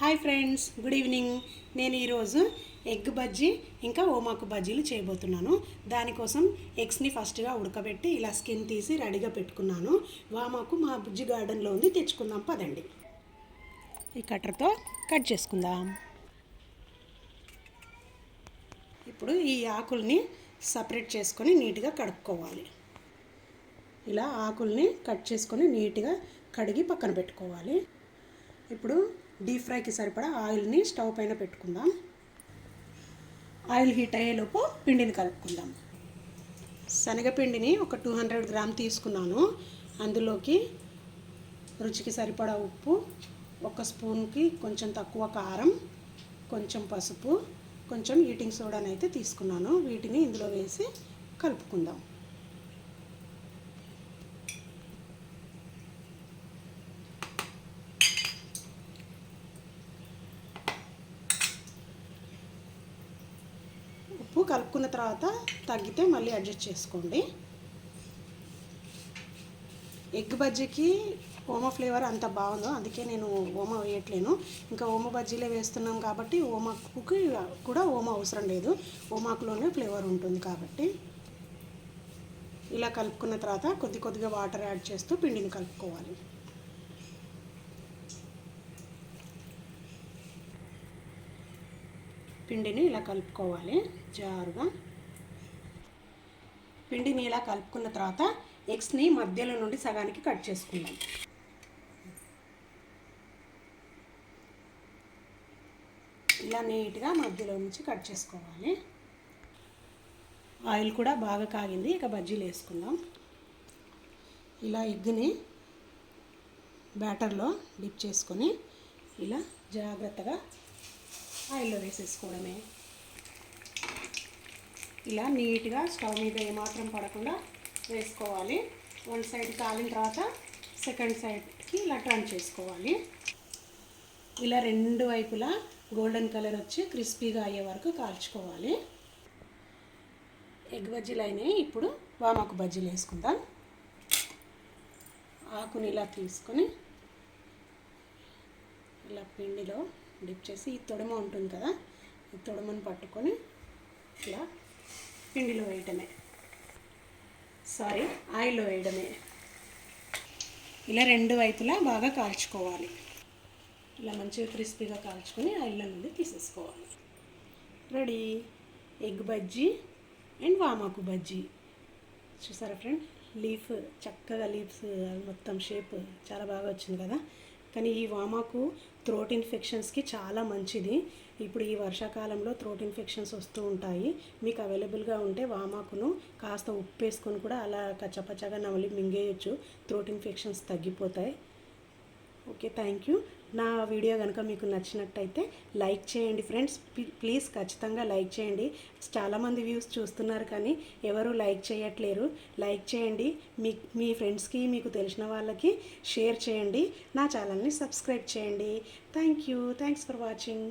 Hi friends good evening. నేను ఈరోజు egg bajji ఇంకా ఓమాకు బజ్జీలు చేయబోతున్నాను. దానికోసం ఎగ్స్ని ఫస్ట్గా ఉడకబెట్టి ఇలా స్కిన్ తీసి రెడీగా పెట్టుకున్నాను. వామాకు మా బుజ్జి గార్డెన్లో ఉంది తెచ్చుకుందాం పదండి. ఈ కట్టర్తో కట్ చేసుకుందాం. ఇప్పుడు ఈ ఆకుల్ని సపరేట్ చేసుకొని నీట్గా కడుక్కోవాలి. ఇలా ఆకుల్ని కట్ చేసుకొని నీట్గా కడిగి పక్కన పెట్టుకోవాలి. ఇప్పుడు డీప్ ఫ్రైకి సరిపడా ఆయిల్ని స్టవ్ పైన పెట్టుకుందాం. ఆయిల్ హీట్ అయ్యేలోపు పిండిని కలుపుకుందాం. శనగపిండిని ఒక టూ హండ్రెడ్ గ్రామ్ తీసుకున్నాను. అందులోకి రుచికి సరిపడా ఉప్పు ఒక స్పూన్కి కొంచెం తక్కువ కారం కొంచెం పసుపు కొంచెం ఈటింగ్ సోడానైతే తీసుకున్నాను. వీటిని ఇందులో వేసి కలుపుకుందాం ఉప్పు కలుపుకున్న తర్వాత తగ్గితే మళ్ళీ అడ్జస్ట్ చేసుకోండి. ఎగ్ బజ్జీకి ఓమ ఫ్లేవర్ అంత బాగుందో అందుకే నేను ఓమ వేయట్లేను. ఇంకా ఓమ బజ్జీలే వేస్తున్నాం కాబట్టి ఓమాకుకి కూడా ఓమ అవసరం లేదు. ఓమాకులోనే ఫ్లేవర్ ఉంటుంది కాబట్టి. ఇలా కలుపుకున్న తర్వాత కొద్ది కొద్దిగా వాటర్ యాడ్ చేస్తూ పిండిని కలుపుకోవాలి. పిండిని ఇలా కలుపుకోవాలి జారుగా. పిండిని ఇలా కలుపుకున్న తర్వాత ఎగ్స్ని మధ్యలో నుండి సగానికి కట్ చేసుకుందాం. ఇలా నీట్గా మధ్యలో నుంచి కట్ చేసుకోవాలి. ఆయిల్ కూడా బాగా కాగింది ఇక బజ్జీలు వేసుకుందాం. ఇలా ఎగ్ని బ్యాటర్లో డిప్ చేసుకొని ఇలా జాగ్రత్తగా ఆయిల్లో వేసేసుకోవడమే. ఇలా నీట్గా స్టవ్ మీద ఏమాత్రం పడకుండా వేసుకోవాలి. వన్ సైడ్ కాలిన తర్వాత సెకండ్ సైడ్కి ఇలా టర్న్ చేసుకోవాలి. ఇలా రెండు వైపులా గోల్డెన్ కలర్ వచ్చి క్రిస్పీగా అయ్యే వరకు కాల్చుకోవాలి. ఎగ్ బజ్జీలు అయినాయి. ఇప్పుడు వామాకు బజ్జీలు వేసుకుందాం. ఆకుని ఇలా తీసుకొని ఇలా పిండిలో డిప్ చేసి ఈ తొడమ ఉంటుంది కదా ఈ తొడమను పట్టుకొని ఇలా పిండిలో వేయటమే సారీ ఆయిల్లో వేయడమే. ఇలా రెండు వైపులా బాగా కాల్చుకోవాలి. ఇలా మంచిగా క్రిస్పీగా కాల్చుకొని ఆయిల్లో నుండి తీసేసుకోవాలి. రెడీ ఎగ్ బజ్జీ అండ్ వామాకు బజ్జీ చూసారా ఫ్రెండ్ లీఫ్ చక్కగా లీవ్స్ మొత్తం షేప్ చాలా బాగా వచ్చింది కదా. కానీ ఈ వామాకు థ్రోట్ ఇన్ఫెక్షన్స్కి చాలా మంచిది. ఇప్పుడు ఈ వర్షాకాలంలో థ్రోట్ ఇన్ఫెక్షన్స్ వస్తూ ఉంటాయి. మీకు అవైలబుల్గా ఉంటే వామాకును కాస్త ఉప్పు వేసుకొని కూడా అలా కచ్చపచ్చగా నవలి మింగేయచ్చు. థ్రోట్ ఇన్ఫెక్షన్స్ తగ్గిపోతాయి. ఓకే థ్యాంక్ యూ నా వీడియో కనుక మీకు నచ్చినట్టయితే లైక్ చేయండి ఫ్రెండ్స్. ప్లీజ్ ఖచ్చితంగా లైక్ చేయండి. చాలామంది వ్యూస్ చూస్తున్నారు కానీ ఎవరు లైక్ చేయట్లేరు. లైక్ చేయండి. మీ మీ ఫ్రెండ్స్కి మీకు తెలిసిన వాళ్ళకి షేర్ చేయండి. నా ఛానల్ని సబ్స్క్రైబ్ చేయండి. Thank you thanks for watching